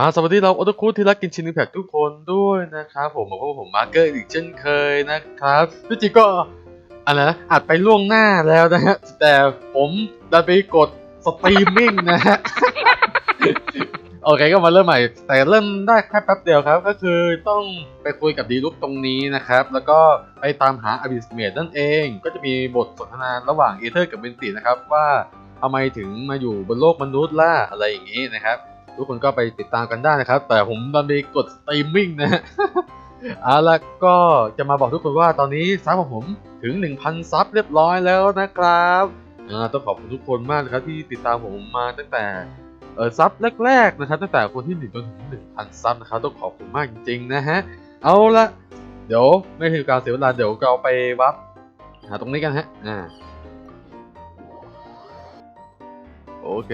อ่าสวัสดีเราโอตคุที่รักกินชินแพคทุกคนด้วยนะครับผมบอกว่าผมมาร์เกอร์อีกเช่นเคยนะครับที่จิก็อะไรนะอัดไปล่วงหน้าแล้วนะฮะแต่ผมดันไปกดสตรีมมิ่งนะฮะโอเคก็มาเริ่มใหม่ แต่เริ่มได้แค่แป๊บเดียวครับ ก็คือต้องไปคุยกับดีลุกตรงนี้นะครับ แล้วก็ไปตามหาอบิสเมดนั่นเอง ก็จะมีบทสนทนาระหว่างเอเธอร์กับเบนตินะครับว่าทำไมถึงมาอยู่บนโลกมนุษย์ล่ะอะไรอย่างนี้นะครับ ทุกคนก็ไปติดตามกันได้นะครับ แต่ผมดันไปกดสตรีมมิ่งนะฮะเอาละก็จะมาบอกทุกคนว่าตอนนี้ซับของผมถึง 1,000 ซับเรียบร้อยแล้วนะครับต้องขอบคุณทุกคนมากนะครับที่ติดตามผมมาตั้งแต่เออซับแรกๆนะครับตั้งแต่คนที่1จนถึง1,000ซับนะครับต้องขอบคุณมากจริงๆนะฮะเอาละเดี๋ยวไม่ให้การเสียเวลาเดี๋ยวเราไปวับหาตรงนี้กันฮะอ่า โอเค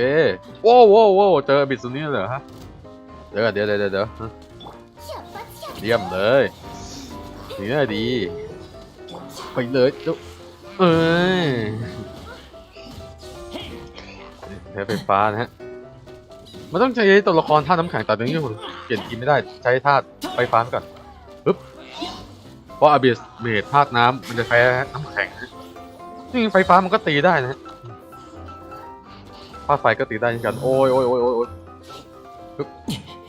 ว้าวว้าวว้าวเจอบิดสุนี้เหรอฮะเดี๋ยวเดี๋ยวเดี๋ยวเดี๋ยวเดี๋ยวฮะเยี่ยมเลยดีน่าดี ไปเลยจุ๊เอ้ยแพ้ไฟฟ้านะฮะมันต้องใช้ตัวละครธาตุน้ำแข็งแต่ตอนนี้ผมเปลี่ยนทีมไม่ได้ใช้ธาตุไฟฟ้าก่อนปึ๊บเพราะอาบิสเมทธาตุน้ำมันจะแพ้น้ำแข็งนะนี่ไฟฟ้ามันก็ตีได้นะฮะ ธาไฟก็ตีได้เหมือนกัน โอ้ยโอ้ยโอ้ยโอ้ยโอ้ย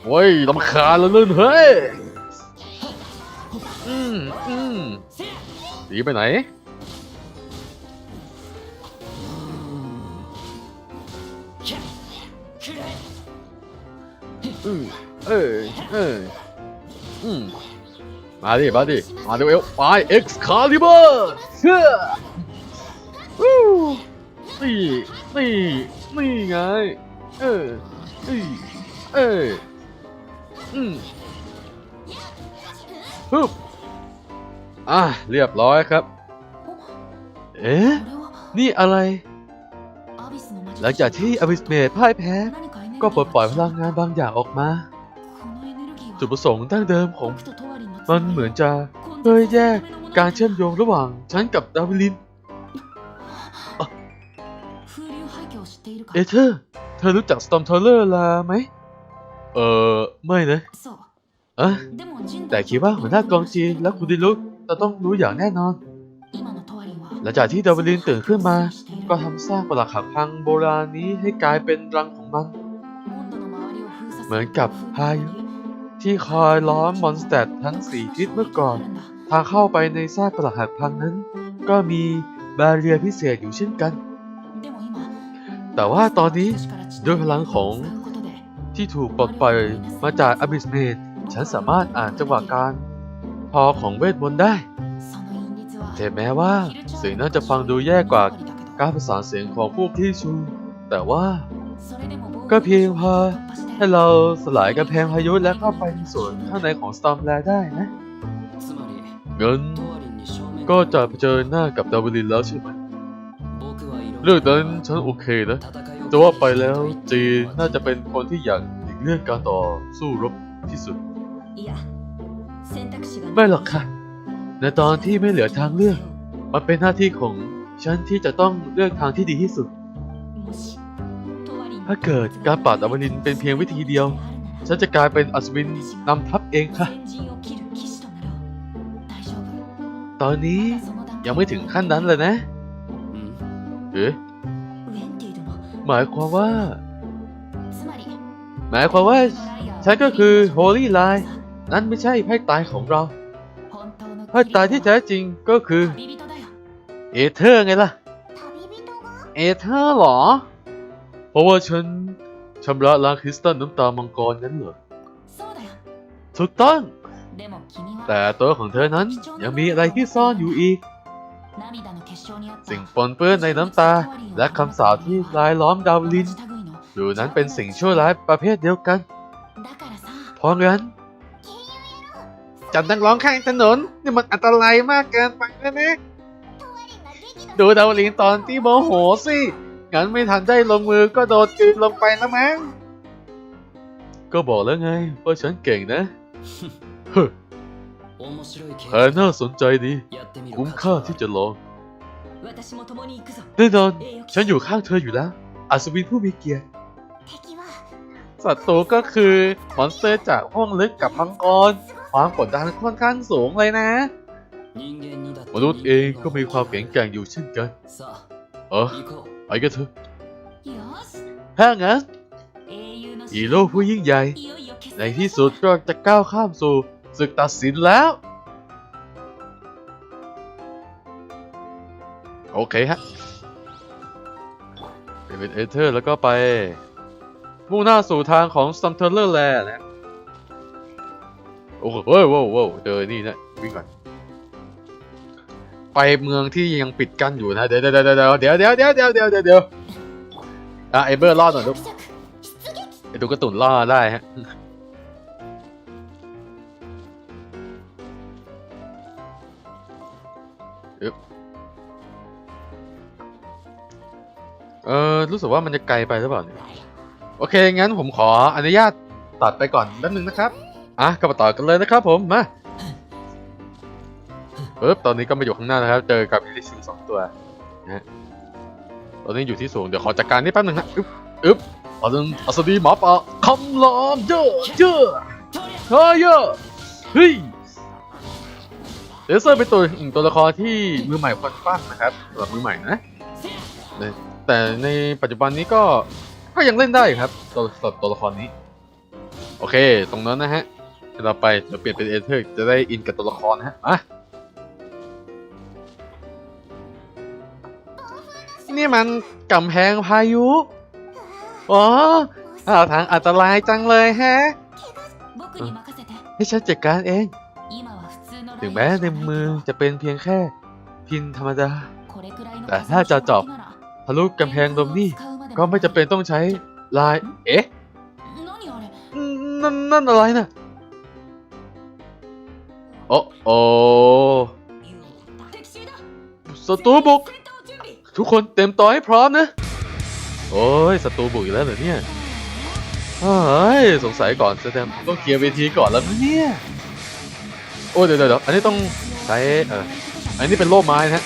โอ้ยลำคาญแล้วลื่นเฮ้ย อืมอืมหนีไปไหน อืมเอ้ยเอ้ยอืมมาดิ มาดิ มาดูเอลไปเอ็กซ์คาลิเบอร์เชื่อวู้นี่นี่ นี่ไง เออเอ้ยเอ้ยอืมฮึบอะเรียบร้อยครับ เอ๊ะ นี่อะไร หลังจากที่อบิสเมทพ่ายแพ้ ก็ปลดปล่อยพลังงานบางอย่างออกมา จุดประสงค์ดั้งเดิมของ มันเหมือนจะเพื่อแยกการเชื่อมโยงระหว่างฉันกับดาวิลิน เอเธอร์ เธอรู้จักสตอมทอลเลอร์ลาไหม เออไม่นะเอะแต่คิดว่าหัวหน้ากองจีนและคุณดิลุกจะต้องรู้อย่างแน่นอน หลังจากที่ดาวิลินตื่นขึ้นมา ก็ทำซากปรักหักพังโบราณนี้ให้กลายเป็นรังของมัน เหมือนกับพายุที่คอยล้อมมอนสเตดทั้งสี่ทิศเมื่อก่อน ทางเข้าไปในซากปรักหักพังนั้น ก็มีบาเรียพิเศษอยู่เช่นกัน แต่ว่าตอนนี้ด้วยพลังของที่ถูกปลดปล่อยมาจากอบิสเมดฉันสามารถอ่านจังหวะการ พอของเวทมนต์ได้แต่แม้ว่าเสียงนั้นจะฟังดูแย่กว่าการประสานเสียงของพวกที่ชู แต่ว่า ก็เพียงพอให้เราสลายกำแพงพายุและเข้าไปในส่วนข้างในของ Stormland ได้นะเงินก็จะเผชิญหน้ากับดาวิลินแล้วใช่ไหม เรื่องนั้นฉันโอเคนะแต่ว่าไปแล้วจีนน่าจะเป็นคนที่อยากหลีกเลี่ยงการต่อสู้รบที่สุด ไม่หรอกค่ะ ในตอนที่ไม่เหลือทางเลือก มันเป็นหน้าที่ของฉันที่จะต้องเลือกทางที่ดีที่สุด ถ้าเกิดการปราบอวลินเป็นเพียงวิธีเดียว ฉันจะกลายเป็นอัศวินนำทัพเองค่ะ ตอนนี้ยังไม่ถึงขั้นนั้นเลยนะ เอ๊ะหมายความว่า หมายความว่า ฉันก็คือ Holy Line นั่นไม่ใช่ไพ่ตายของเราไพ่ตายที่แท้จริงก็คือ เอเธอร์ไงล่ะ เอเธอร์เหรอ เพราะว่าฉันชำระล้างคริสตัลน้ำตามังกรนั้นเหรอถูกต้อง แต่ตัวของเธอนั้นยังมีอะไรที่ซ่อนอยู่อีก สิ่งปนเปื้อนในน้ำตา และคำสาปที่ลายล้อมดาวลินดูนั้นเป็นสิ่งชั่วร้ายประเภทเดียวกัน เพราะงั้นจับนักร้องข้างถนนนี่มันอันตรายมากเกินไปแล้วนะดูดาวลินตอนที่โมโหสิงั้นไม่ทันได้ลงมือก็โดนกลืนลงไปแล้วมั้งก็บอกแล้วไงว่าฉันเก่งนะเฮ้ยแผนน่าสนใจดี คุ้มค่าที่จะลอง แน่นอนฉันอยู่ข้างเธออยู่แล้วอัศวินผู้มีเกียรติสศัตรูก็คือมอนสเตอร์จากห้องลึกกับมังกร ความกดดันค่อนข้างสูงเลยนะ มนุษย์เองก็มีความแข็งแกร่งอยู่เช่นกันเออไปกันเถอะถ้างั้นฮีโร่ผู้ยิ่งใหญ่ ในที่สุดก็จะก้าวข้ามสู่ศึกตัดสินแล้ว โอเคฮะเป็นเอเธอร์แล้วก็ไป มุ่งหน้าสู่ทางของซัมเทอร์เลอร์แลนด์นะโอ้โหเว้ยว้าวว้าวเจอนี่นะวิ่งก่อนไปเมืองที่ยังปิดกั้นอยู่นะ เดี๋ยวเดี๋ยวเดี๋ยวเดี๋ยวเดี๋ยวเดี๋ยวเดี๋ยวเดี๋ยวเดี๋ยวเดี๋ยวอะไอเบอร์รอดหน่อยลูกไอตัวกระตุนรอดได้ฮะ เออรู้สึกว่ามันจะไกลไปหรือเปล่าเนี่ยโอเค งั้นผมขออนุญาตตัดไปก่อนแป๊บนึงนะครับ อะก็มาต่อกันเลยนะครับผมมาปึ๊บตอนนี้ก็มาอยู่ข้างหน้านะครับ เจอกับอีลิชิงสองตัวนะตอนนี้อยู่ที่สูง เดี๋ยวขอจัดการนี่แป๊บนึงนะ อึ๊บ อึ๊บอาดึงเอาสวัสดีหมอปลาคำลามเยอะเยอะเฮ้ยเยอะเฮ้ยเลเซอร์เป็นตัวตัวละครที่มือใหม่ค่อนข้งนะครับสำหรับมือใหม่นะ แต่ในปัจจุบันนี้ก็ก็ยังเล่นได้ครับตัวตัวตัวละครนี้ โอเค ตรงนั้นนะฮะเดี๋ยวเราไปจะเปลี่ยนเป็นเอเธอร์จะได้อินกับตัวละครนะฮะอะนี่มันกำแพงพายุอ๋อทาทางอันตรายจังเลยแฮะให้ฉันจัดการเอง ถึงแม้ในมือจะเป็นเพียงแค่พินธรรมดา แต่ถ้าจะจาะ ทะลุกำแพงลมนี่ ก็ไม่จำเป็นต้องใช้ลาย เอ๊ะ นั่นนั่นอะไรน่ะโอ้โอศัตรูบุก ทุกคนเต็มตัวให้พร้อมนะ โอ้ยศัตรูบุกอีกแล้วเหรอเนี่ยเฮ้ยสงสัยก่อนแสดงต้องเคลียร์เวทีก่อนแล้วนะเนี่ย โอ้ยเดี๋ยวเดี๋ยวอันนี้ต้องใช้เอออันนี้เป็นโล่ไม้นะฮะ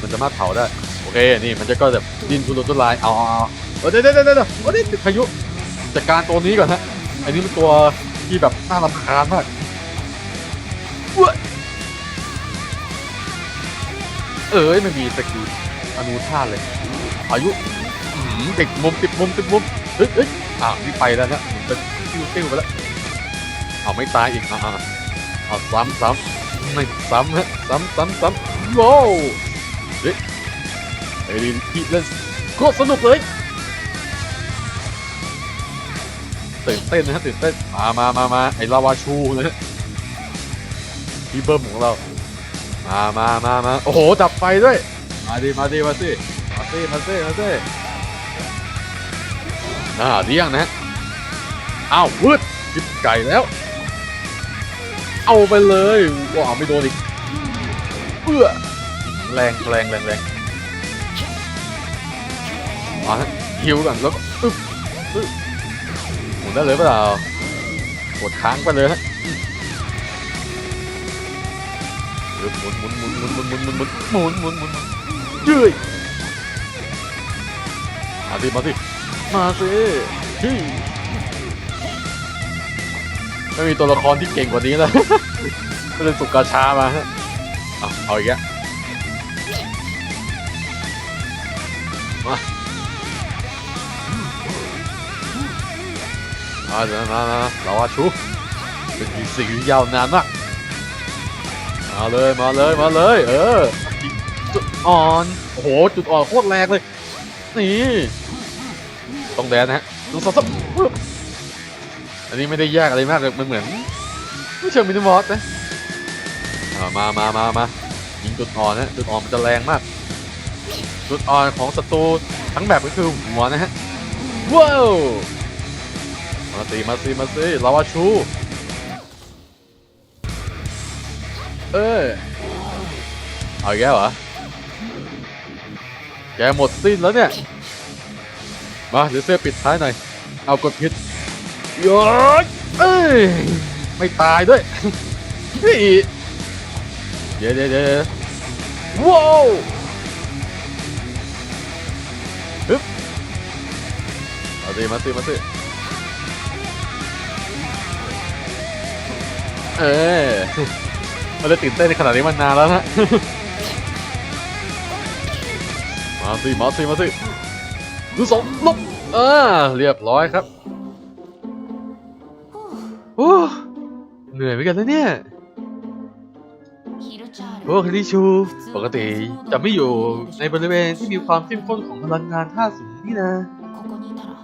มันจะสามารถเผาได้โอเคนี่มันจะก็แบบดินทุรนทุรายเอาเอาเอาเอาเดี๋ยวเดี๋ยวเดี๋ยวเดี๋ยวโอ้ยนี่ติดพายุจัดการตัวนี้ก่อนฮะอันนี้เป็นตัวที่แบบน่ารำคาญมากเว้ยเอ้ยมันมีสกิลอนุธาเลยพายุติดมุมติดมุมติดมุมเฮ้ยเฮ้ยอ้าวนี่ไปแล้วนะมันติ้วติ้วไปแล้วเอาไม่ตายอีกอ่าเอาซ้ำซ้ำไม่ซ้ำฮะซ้ำซ้ำซ้ำว้วเฮ้ย ไอ้ดินที่เล่นโคตรสนุกเลยตื่นเต้นนะฮะตื่นเต้นมามามามาไอ้ลาวาชูนะฮะพี่เบิ้มของเรา มามามามาโอ้โหจับไฟด้วย มาดิมาดิมาสิมาสิมาสิมาสิน่าเลี้ยงนะฮะอ้าววืดจิบไก่แล้ว เอาไปเลยว้าวไม่โดนอีกเอื้อแรงแรงแรงแรง มาฮะฮิวก่อนแล้วก็อึ๊บอึ๊บหมุนได้เลยเปล่ากดค้างไปเลยฮะหมุนหมุนหมุนหมุนหมุนหมุนหมุนหมุนหมุนหมุนหมุนยืยมาสิมาสิมาสิเฮ้ยไม่มีตัวละครที่เก่งกว่านี้แล้วก็เลยสุกกาชามาฮะเอาเอาอีกแล้ว มาเดี๋ยวมามาเราวาชูเป็นสิ่งที่ยาวนานมากมาเลยมาเลยมาเลย เออจุดอ่อนโอ้โหจุดอ่อนโคตรแรงเลยนี่ต้องแดนนะฮะดูสับสับอันนี้ไม่ได้ยากอะไรมากเลยมันเหมือนไม่เชิงมินิมอสนะอ่ามามามามายิงจุดอ่อนนะจุดอ่อนมันจะแรงมากจุดอ่อนของศัตรูทั้งแบบก็คือหัวนะฮะว้าว มาสิมาสิมาสิลาวาชู เออเอาอีกแล้วเหรอแกหมดสิ้นแล้วเนี่ย มาเดี๋ยวเสื้อปิดท้ายหน่อย เอากดพิษโยนเอ้ย ไม่ตายด้วยเฮ้ยเดี๋ยวเดี๋ยวเดี๋ยวว้าวฮึบมาสิมาสิมาสิ เออ มันเลยตื่นเต้นในขนาดนี้มานานแล้วนะ มาสิ มาสิ มาสิดูสองลบเออ เรียบร้อยครับโอ้เหนื่อยเหมือนกันนะเนี่ย พวกลิชูปกติจะไม่อยู่ในบริเวณที่มีความเข้มข้นของพลังงานท่าสูงนี่นะ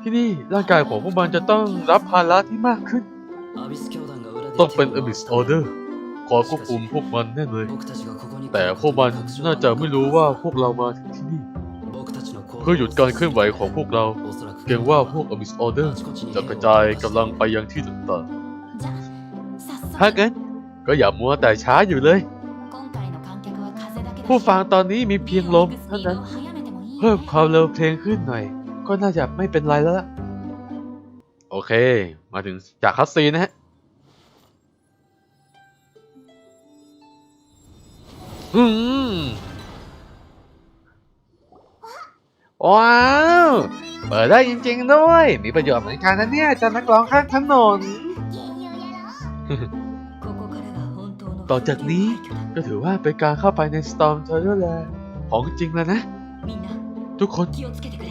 ที่นี่ร่างกายของพวกมันจะต้องรับภาระที่มากขึ้น ต้องเป็นอ b ิสออเดอร์คอยควบคุมพวกมันแน่เลย แต่พวกมันน่าจะไม่รู้ว่าพวกเรามาถึงที่นี่ เพื่อหยุดการเคลื่อนไหวของพวกเรา เกรงว่าพวกอ b ิสออเดอร์จะกระจายกำลังไปยังที่ต่างๆถ้างั้นก็อย่ามัวแต่ช้าอยู่เลย ผู้ฟังตอนนี้มีเพียงลมเท่านั้น เพิ่มความเร็วเพลงขึ้นหน่อย ก็น่าจะไม่เป็นไรแล้วล่ะ โอเค มาถึงจากคัสซีนนะฮะ อืมว้าว เปิดได้จริงๆด้วย มีประโยชน์เหมือนกันนะเนี่ยจากนักร้องข้างถนน ต่อจากนี้ก็ถือว่าเป็นการเข้าไปใน Storm t o r l a n d ของจริงแล้วนะ ทุกคน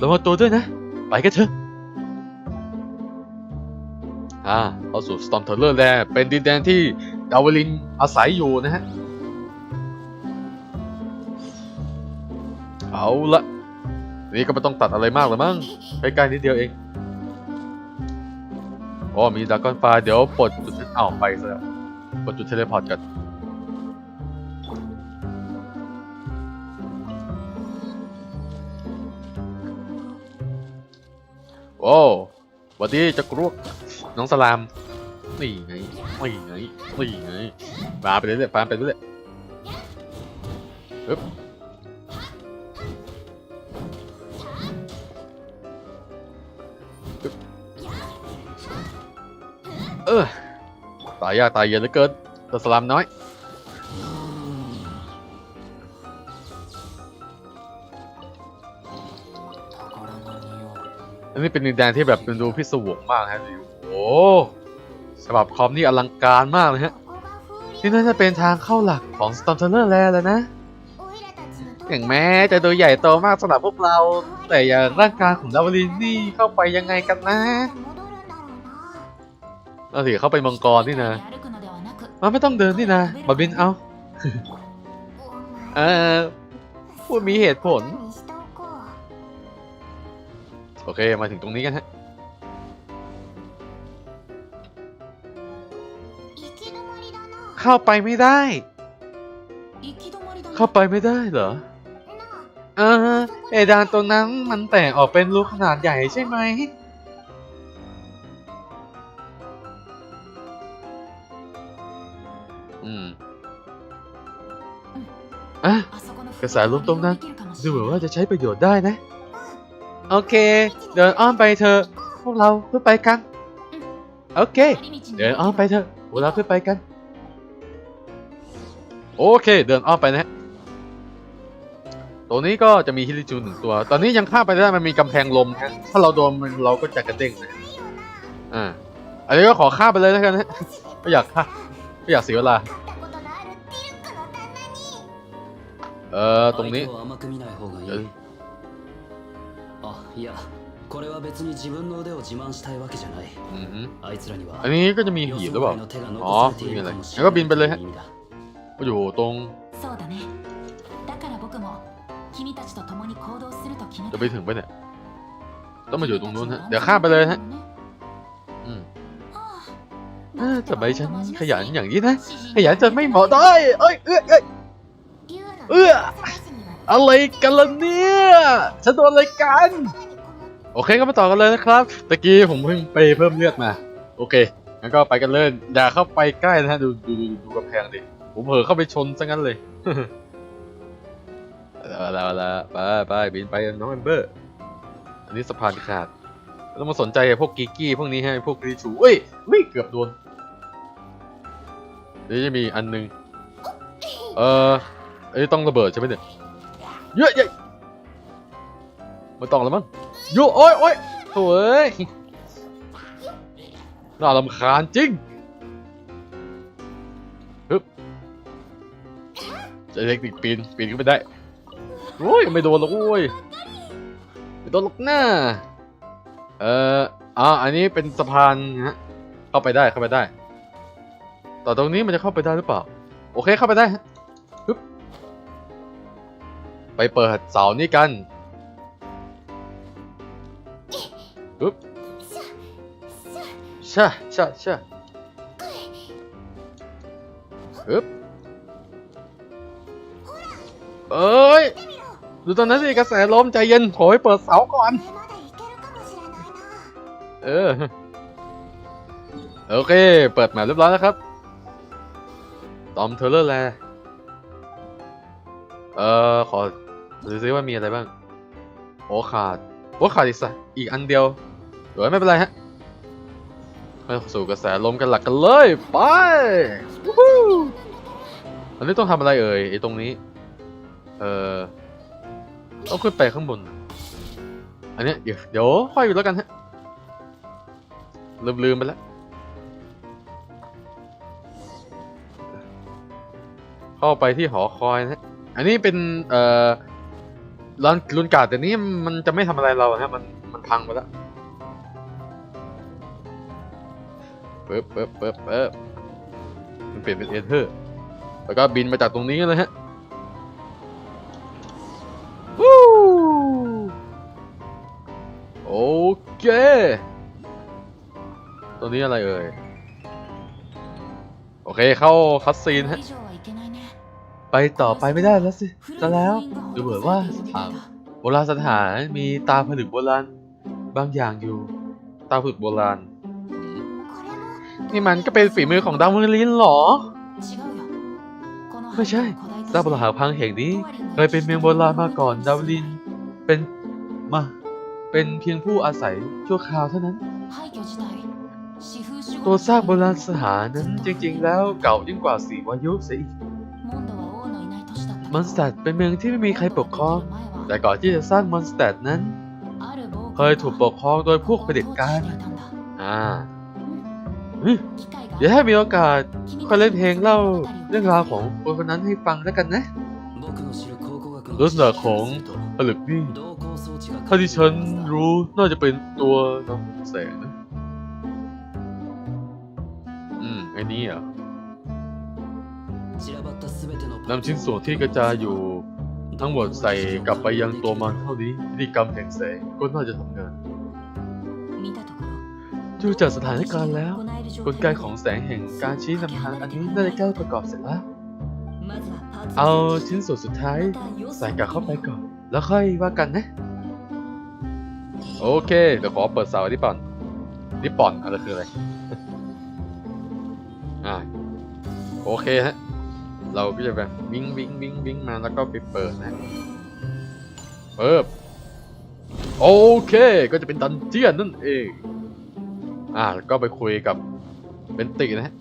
ระวังตัวด้วยนะ ไปกันเถอะอ่าเอาสู่ Storm t o r l a n d เป็นดินแดนที่ดาวลินอาศัยอยู่นะฮะ เอาละนี่ก็ไม่ต้องตัดอะไรมากหรอกมั้งใกล้ๆนิดเดียวเองอ๋อมีดากอนฟ้าเดี๋ยวปลดจุดอ้าวไปซะแล้วปลดจุดเทเลพอร์ตกันโอ้วัสดีจะกรวกน้องสลามนี่ไงนี่ไงนี่ไงปาไปเรื่อยๆปาไปเรื่อยๆปึ๊บ ออตายยากตายเย็นเหลือเกินตัวสลามน้อยอันนี้เป็นดินแดนที่แบบเป็นดูพิศวงมากฮะโอ้ฉบับคอมนี่อลังการมากเลยฮะนี่น่าจะเป็นทางเข้าหลักของ Storm t e l l e r Land แล้วนะอย่างแม้จะดูใหญ่โตมากสำหรับพวกเรา แต่อย่างร่างกายของดาวลินนี่เข้าไปยังไงกันนะ เราสิเข้าไปมังกรนี่นะมันไม่ต้องเดินนี่นะมาบินเอาเออพูดมีเหตุผล โอเคมาถึงตรงนี้กันฮะเข้าไปไม่ได้ เข้าไปไม่ได้เหรอเออเอดานตัวนั้นมันแตกออกเป็นรูขนาดใหญ่ใช่ไหม อืมอะกระแสลมตรงนั้น ดูเหมือนว่าจะใช้ประโยชน์ได้นะ โอเค เดินอ้อมไปเถอะ พวกเราเพื่อไปกัน โอเค เดินอ้อมไปเถอะพวกเราเพื่อไปกัน โอเค เดินอ้อมไปนะฮะตัวนี้ก็จะมีฮิริจูหนึ่งตัว ตอนนี้ยังข้ามไปได้ มันมีกำแพงลมฮะถ้าเราโดนมันเราก็จะกระเด้งนะ อ่า อันนี้ก็ขอข้ามไปเลยแล้วกันนะไม่อยากข้าม ไม่อยากเสียเวลา เออตรงนี้ 相手を甘く見ない方がいい เดี๋ยว あいやこれは別に自分の腕を自慢したいわけじゃない อือฮึ あいつらには อันนี้ก็จะมี 予 หีบ 想 หรือเปล่า 外の手が อ๋อ 残されてい ไม่มี る อะไร かもし งั้ れ นก็บินไปเลย ない ฮะ 意味だ ก็อยู่ตรง そうだねだから僕も君たちと共に行動すると決め จะ た ไปถึงไปเนี่ย ต้องมาอยู่ตรงนู้นฮะ เดี๋ยวข้ามไปเลยฮะ อืมเออ ทำไมฉันขยันอย่างนี้นะ ขยันจนไม่เหมาะได้ เอ้ยเอ้ยเอ้ยเอื้ออะไรกันล่ะเนี่ย ฉันโดนอะไรกัน โอเคก็มาต่อกันเลยนะครับตะกี้ผมเพิ่งไปเพิ่มเลือดมา โอเคงั้นก็ไปกันเลยอย่าเข้าไปใกล้นะฮะดูดูดูดูกำแพงดิผมเผลอเข้าไปชนซะงั้นเลยเอาละเอาละไปไปบินไปน้องแอมเบอร์ อันนี้สะพานขาดไม่ต้องมาสนใจไอ้พวกกีกี้พวกนี้ให้พวกกรีชูเอ้ยไม่เกือบโดน เดี๋ยวจะมีอันหนึง เออไอ้ต้องระเบิดใช่ไหมเนี่ยเยอะเยอะไม่ต้องแล้วมั้งโยโอ้ยโอ้ยโถ่เอ้ยน่ารำคาญจริงใช้เทคนิคปีนปีนขึ้นไปได้โอ้ยไม่โดนหรอกโอ้ยไม่โดนหรอกหน้าเอ่ออ่าอันนี้เป็นสะพานนะฮะเข้าไปได้เข้าไปได้ ต่ตรงนี้มันจะเข้าไปได้หรือเปล่า โอเคเข้าไปได้ฮะปึ๊บไปเปิดเสานี้กันปึ๊บช่าช่าช่าปึ๊บเอ้ย ดูตอนนั้นสิกระแสลมใจเย็นขอให้เปิดเสาก่อน เออ โอเค เปิดแมปเรียบร้อยแล้วครับ ตอมเทเลอร์แลเอ่อ ขอดูซิว่ามีอะไรบ้าง โอ้ขาด โอ้ขาดอีกสักอีกอันเดียวเดี๋ยวไม่เป็นไรฮะไปสู่กระแสลมกันหลักกันเลย ไปวู้ฮู้อันนี้ต้องทำอะไรเอ่ยไอ้ตรงนี้ เอ่อต้องขึ้นไปข้างบน อันเนี้ยเดี๋ยวเดี๋ยวค่อยอยู่แล้วกันฮะลืมลืมไปแล้ว เข้าไปที่หอคอยนะฮะอันนี้เป็นเอ่อรันรุนกาดแต่นี้มันจะไม่ทำอะไรเราฮะมันมันพังไปแล้วเปิบเปิบเปิบเปิบมันเปลี่ยนเป็นเอเธอร์ แล้วก็บินมาจากตรงนี้เลยฮะวู้โอเคตัวนี้อะไรเอ่ย โอเคเข้าคัสซีนฮะ ไปต่อไปไม่ได้แล้วสิจะแล้วดูเหมือนว่าสถานโบราณสถานมีตาผลึกโบราณบางอย่างอยู่ ตาผลึกโบราณ นี่มันก็เป็นฝีมือของดาวมอลินหรอ ไม่ใช่ซาบราหาพังแห่งนี้เคยเป็นเมืองโบราณมาก่อนดาวลิน เป็นมาเป็นเพียงผู้อาศัยชั่วคราวเท่านั้น ตัวซากโบราณสถานนั้นจริง ๆ แล้วเก่ายิ่งกว่าสีวายุเสียอีก มอนสเตดเป็นเมืองที่ไม่มีใครปกครอง แต่ก่อนที่จะสร้างมอนสเตดนั้น เคยถูกปกครองโดยพวกเผด็จการ อ่าเฮ้ยเดี๋ยวถ้ามีโอกาสค่อยเล่นเพลงเล่าเรื่องราวของคนคนนั้นให้ฟังแล้วกันนะลักษณะของผลึกนี่เท่าที่ฉันรู้น่าจะเป็นตัวนำแสงนะ อืมไอ้นี่เหรอะ นำชิ้นส่วนที่กระจายอยู่ ทั้งหมดใส่กลับไปยังตัวมันเท่านี้พิธีกรรมแห่งแสงก็น่าจะทำงานดูจากสถานการณ์แล้ว กลไกของแสงแห่งการชี้นำทางอันนี้น่าจะใกล้ประกอบเสร็จแล้ว เอาชิ้นส่วนสุดท้ายใส่กลับเข้าไปก่อน แล้วค่อยว่ากันนะ โอเค เดี๋ยวขอเปิดเสาที่ป่อนนี่ป่อนอะไรคืออะไร อ่า โอเคฮะ เราก็จะแบบวิ่งวิ่งวิ่งวิ่งมาแล้วก็ไปเปิดนะเปิบโอเค ก็จะเป็นดันเจียนนั่นเอง อ่าแล้วก็ไปคุยกับเบนตินะฮะ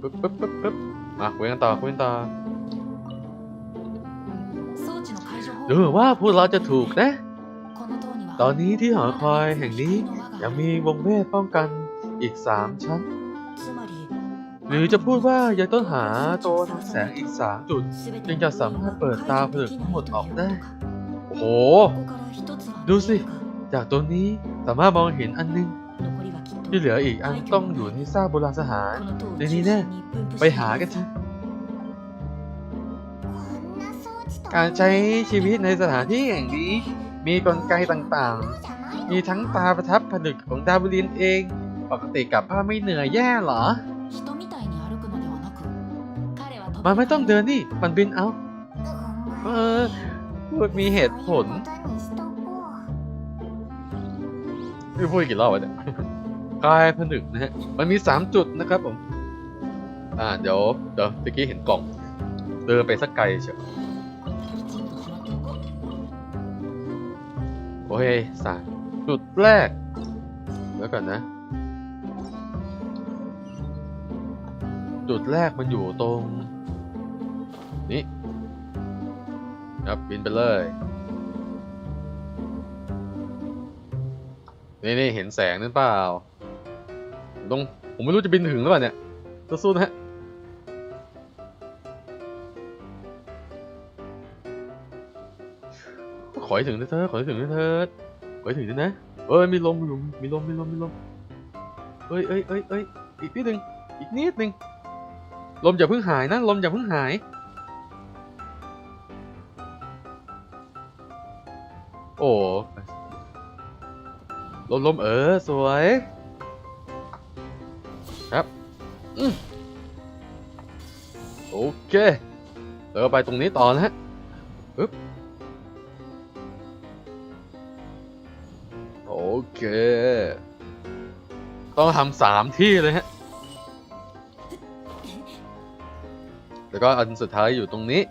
ปึ๊บปึ๊บปึ๊บปึ๊บมาคุยกันต่อคุยกันต่อดูเหมือนว่าพวกเราจะถูกนะ ตอนนี้ที่หอคอยแห่งนี้ยังมีวงเวทป้องกันอีกสามชั้น หรือจะพูดว่ายังต้องหาตัวทำแสงอีกสาจุด จึงจะสามารถเปิดตาผลึกทั้งหมดออกได้ โอ้โห ดูสิ จากตัวนี้สามารถมองเห็นอันนึง ที่เหลืออีกอันต้องอยู่ในซากโบราณสถานในนี้แน่ไปหากันเถอะการใช้ชีวิตในสถานที่แห่งนี้ มีกลไกต่างๆ มีทั้งตาประทับผนึกของดาวลินเอง ปกติกลับบ้านไม่เหนื่อยแย่เหรอ มันไม่ต้องเดินนี่ มันบินเอา เออพูดมีเหตุผลไม่พูดกี่รอบวะเนี่ยกายผนึกนะฮะ มันมีสามจุดนะครับผม อ่า เดี๋ยว เดี๋ยวตะกี้เห็นกล่อง เดินไปสักไกลเชียวโอเคสามจุดแรก แล้วกันนะ จุดแรกมันอยู่ตรง นี้ครับบินไปเลยนี่นี่เห็นแสงนึกเปล่าต้องผมไม่รู้จะบินถึงหรือเปล่าเนี่ยสู้ๆนะฮะขอยถึงเธอขอยถึงเธอขอยถึงนะเอ้ยมีลมมีลมมีลมมีลมเอ้ยเอ้ยเอ้ยเอ้ยอีกนิดหนึ่งอีกนิดหนึ่งลมอย่าเพิ่งหายนะลมอย่าเพิ่งหาย โอ้ลมลมเออ สวย ครับอโอเคเราไปตรงนี้ต่อนะฮะปึ๊บโอเค ต้องทำสามที่เลยฮะ แล้วก็อันสุดท้ายอยู่ตรงนี้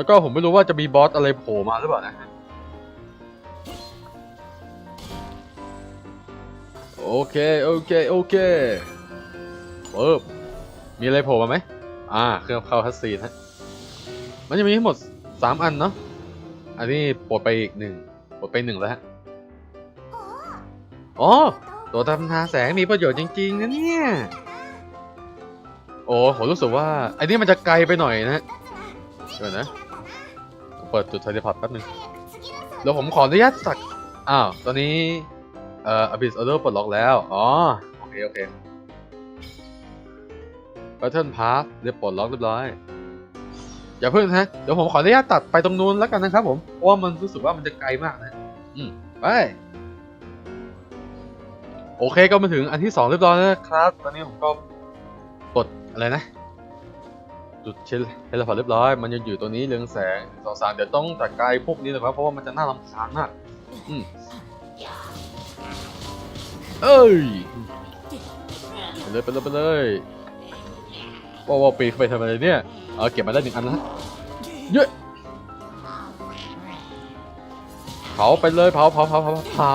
แล้วก็ผมไม่รู้ว่าจะมีบอสอะไรโผล่มาหรือเปล่านะโอเค โอเค โอเคปึ๊บมีอะไรโผล่มาไหมอ่า เครื่องเข้าคัสซีนฮะ มันจะมีทั้งหมด 3 อันเนาะ อันนี้ปลดไปอีกหนึ่งปลดไปหนึ่งแล้วฮะ อ๋อ ตัวทำทาแสงมีประโยชน์จริง ๆ นะเนี่ย โอ้ผมรู้สึกว่าไอ้นี่มันจะไกลไปหน่อยนะเดี๋ยวนะ เปิดจุดไทเลพอร์ตแป๊บนึงเดี๋ยวผมขออนุญาตสัก อ้าว ตอนนี้ เอ่อ Abyss Order ปลดล็อกแล้ว อ๋อ โอเค โอเค Battle Pass เรียบปลดล็อกเรียบร้อย อย่าเพิ่งนะ เดี๋ยวผมขออนุญาตตัดไปตรงนู้นแล้วกันนะครับผม เพราะว่ามันรู้สึกว่ามันจะไกลมากนะ อืม ไป โอเคก็มาถึงอันที่สองเรียบร้อยแล้วครับ ตอนนี้ผมก็กดอะไรนะ จุดเชลเทเลพอร์เรียบร้อย มันยังอยู่ตัวนี้เรืองแสงสองสามเดี๋ยวต้องจัดการพวกนี้นะครับ เพราะว่ามันจะน่ารำคาญมากอืมเอ้ยไปเลยไปเลยไปเลยว้าวาปีเข้าไปทำอะไรเนี่ยเอาเก็บมาได้หนึ่งอันละเยอะเผาไปเลยเผาเผาเผาเผาเผา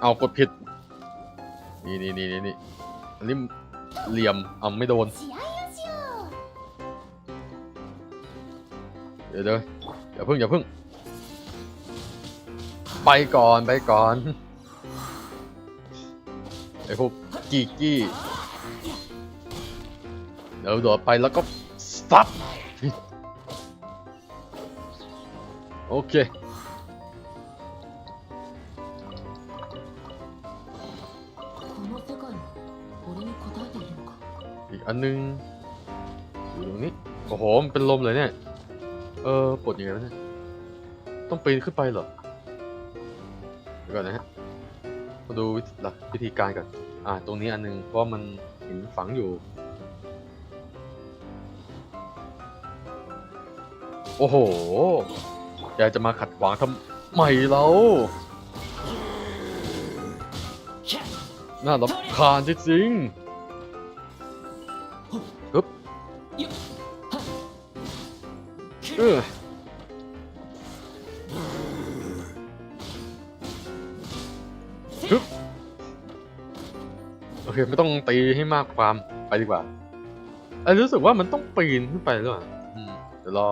เอากดผิด นี่นี่นี่นี่นี่อันนี้เหลี่ยมเอาไม่โดน เดี๋ยวเดี๋ยวอย่าพึ่งอย่าพึ่ง ไปก่อนไปก่อนไอ้พวกกีกี้เดี๋ยวโดดไปแล้วก็สตั๊บโอเค อีกอันนึงอยู่ตรงนี้โอ้โหมันเป็นลมเลยเนี่ย เออปลดยังไงแล้วเนี่ยต้องปีนขึ้นไปเหรอเดี๋ยวก่อนนะฮะมาดูวิธีหลักวิธีการก่อนอ่า ตรงนี้อันนึงเพราะมันหินฝังอยู่ โอ้โหแกจะมาขัดขวางทำไมเราน่ารำคาญจริงๆ เออฮึบโอเค ไม่ต้องตีให้มากความไปดีกว่าไอ้รู้สึกว่ามันต้องปีนขึ้นไปหรือเปล่าเดี๋ยวรอ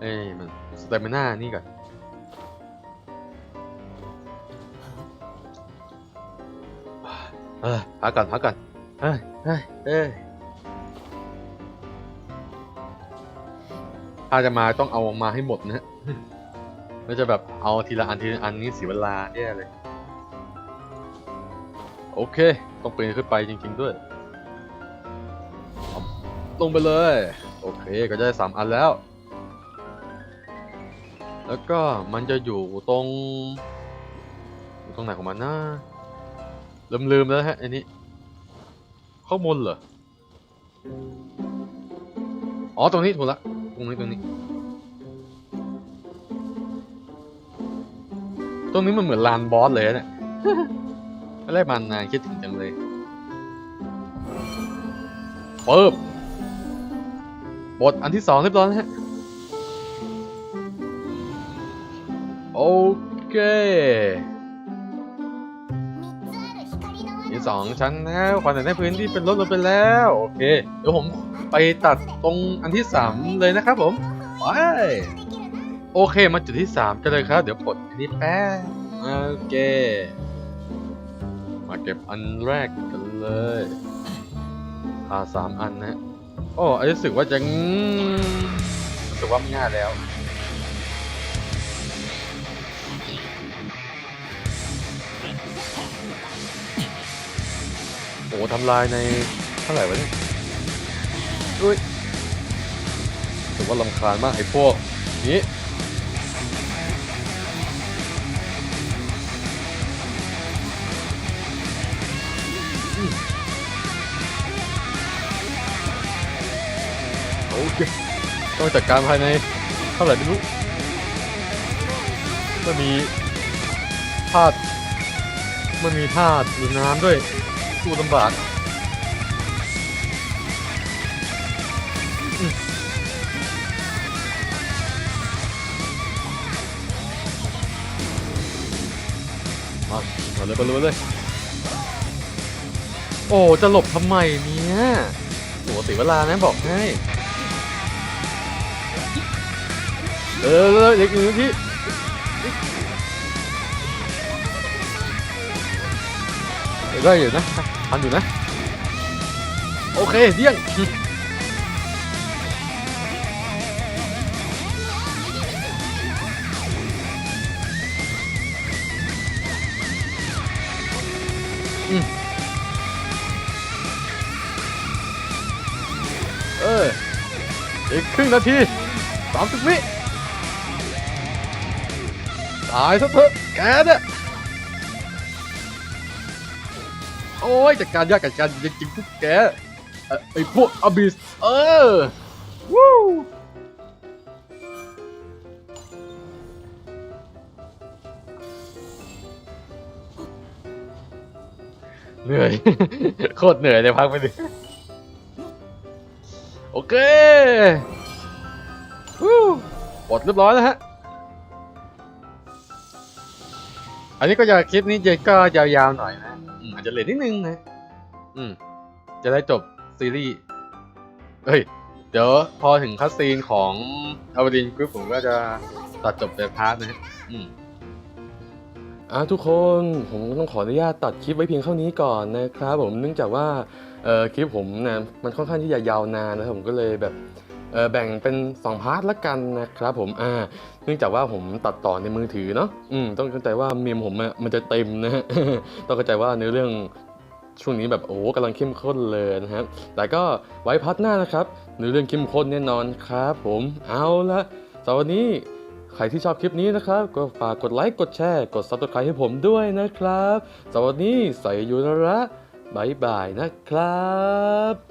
เอ้ยมันสเตมิน่านี่ก่อนเอ้ยพักก่อนพักก่อนเฮ้ยเฮ้ยเฮ้ย ถ้าจะมาต้องเอามาให้หมดนะฮะไม่จะแบบเอาทีละอันทีละอันนี่เสียเวลาแย่เลย โอเค ต้องปีนขึ้นไปจริง ๆด้วยเอาลงไปเลย โอเค ก็จะได้สามอันแล้ว แล้วก็มันจะอยู่ตรงอยู่ตรงไหนของมันนะลืมลืมๆแล้วฮะอันนี้ ข้างบนเหรอ อ๋อ ตรงนี้ถูกละ ตรงนี้ตรงนี้ ตรงนี้มันเหมือนลานบอสเลยนะเนี่ยไม่ได้มานานคิดถึงจังเลยเปิบบทอันที่สองเรียบร้อยแล้วฮะ โอเค มีสองชั้นแล้วความหนาแน่นพื้นที่เป็นลดลงไปแล้ว โอเค เดี๋ยวผมไปตัดตรงอันที่สามเลยนะครับผมไปโอเคมาจุดที่สามกันเลยครับ เดี๋ยวปลดอันนี้แป๊บโอเค มาเก็บอันแรกกันเลยพาสามอันนะโอ้รู้สึกว่าจะรู้สึกว่าไม่ง่ายแล้ว โอ้ทำลายในเท่าไหร่วะเนี่ยอุ้ยถือว่าลำคาญมากไอ้พวกนี้โอเคต้องจัดการภายในเท่าไหร่ไม่รู้มันมีธาตุมันมีธาตุหรือน้ำด้วย สู้ลำบากมามาเลยมาเลยมาเลยโอ้ จะหลบทำไมเนี่ยโอ้เสียเวลานะบอกให้เออเลยเด็กหนึ่งที ได้อยู่นะทันอยู่นะ โอเคเดี่ยงอืมเออ อีกครึ่งนาทีสามสิบวิตายซะเถอะแกเนี่ย โอ้ยจัดการยากจัดการจริงๆพวกแกไอพวกอบิสเออวู้เหนื่อย โคตรเหนื่อยเลยพักไปดิโอเควู้ปลดเรียบร้อยแล้วฮะ อันนี้ก็จะคลิปนี้จะก็ยาวๆหน่อยนะ อืมอาจจะเลทนิดนึงนะ อืม จะได้จบซีรีส์เฮ้ย เดี๋ยวพอถึงคัสซีนของอวดินกรุ๊ปผมก็จะตัดจบในพาร์ทนะฮะอืมอะทุกคนผมต้องขออนุญาตตัดคลิปไว้เพียงเท่านี้ก่อนนะครับผมเนื่องจากว่าเอ่อคลิปผมนะมันค่อนข้างที่จะยาวนานนะครับผมก็เลยแบบเอ่อ แบ่งเป็น 2 พาร์ทละกันนะครับผมอ่าเนื่องจากว่าผมตัดต่อในมือถือเนาะอืมต้องเข้าใจว่าเมมผมมันจะเต็มนะฮะต้องเข้าใจว่าในเรื่องช่วงนี้แบบโอ้กำลังเข้มข้นเลยนะครับแต่ก็ไว้พาร์ทหน้านะครับในเรื่องเข้มข้นแน่นอนครับผมเอาละสำหรับวันนี้ใครที่ชอบคลิปนี้นะครับ ก็ฝากกดไลค์กดแชร์กด subscribe ให้ผมด้วยนะครับสำหรับวันนี้ใส่ยูนระบายบายนะครับ